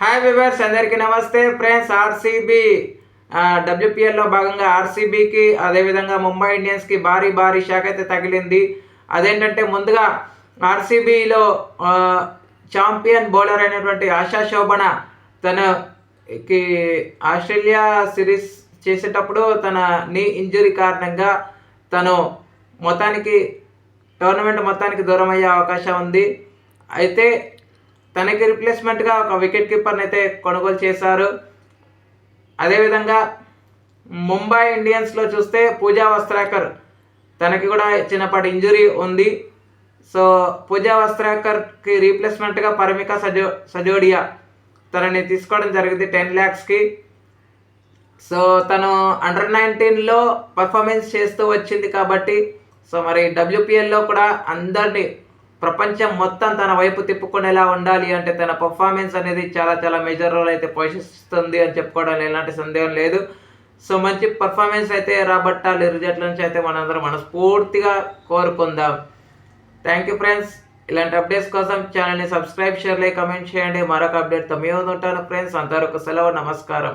Hi viewers అందరికీ నమస్తే. Friends RCB డబ్ల్యూపీఎల్లో భాగంగా ఆర్సీబీకి అదేవిధంగా ముంబై ఇండియన్స్కి భారీ భారీ షాక్ అయితే తగిలింది. అదేంటంటే ముందుగా ఆర్సీబీలో ఛాంపియన్ బౌలర్ అయినటువంటి ఆశా శోభన తనకి ఆస్ట్రేలియా సిరీస్ చేసేటప్పుడు తన నీ ఇంజురీ కారణంగా తను మొత్తానికి టోర్నమెంట్ మొత్తానికి దూరం అయ్యే అవకాశం ఉంది. అయితే తనకి రిప్లేస్మెంట్గా ఒక వికెట్ కీపర్ని అయితే కొనుగోలు చేశారు. అదేవిధంగా ముంబై ఇండియన్స్లో చూస్తే పూజా వస్త్రాకర్ తనకి కూడా చిన్నపాటి ఇంజురీ ఉంది. సో పూజా వస్త్రాకర్కి రీప్లేస్మెంట్గా పరమిక సజో సజోడియా తనని తీసుకోవడం జరిగింది టెన్ ల్యాక్స్కి సో తను అండర్ నైన్టీన్లో పర్ఫార్మెన్స్ చేస్తూ వచ్చింది కాబట్టి సో మరి డబ్ల్యూపిఎల్లో కూడా అందరినీ ప్రపంచం మొత్తం తన వైపు తిప్పుకునేలా ఉండాలి అంటే తన పర్ఫార్మెన్స్ అనేది చాలా చాలా మేజర్ రోల్ అయితే పోషిస్తుంది అని చెప్పుకోవడం ఎలాంటి సందేహం లేదు. సో మంచి పర్ఫార్మెన్స్ అయితే రాబట్టాలి రిజల్ట్ నుంచి అయితే మనందరం మనస్ఫూర్తిగా కోరుకుందాం. థ్యాంక్ యూ ఫ్రెండ్స్ ఇలాంటి అప్డేట్స్ కోసం ఛానల్ని సబ్స్క్రైబ్ షేర్ లైక్ కమెంట్ చేయండి. మరొక అప్డేట్తో మేము ఉంటాను ఫ్రెండ్స్ అంతవరకు సెలవు నమస్కారం.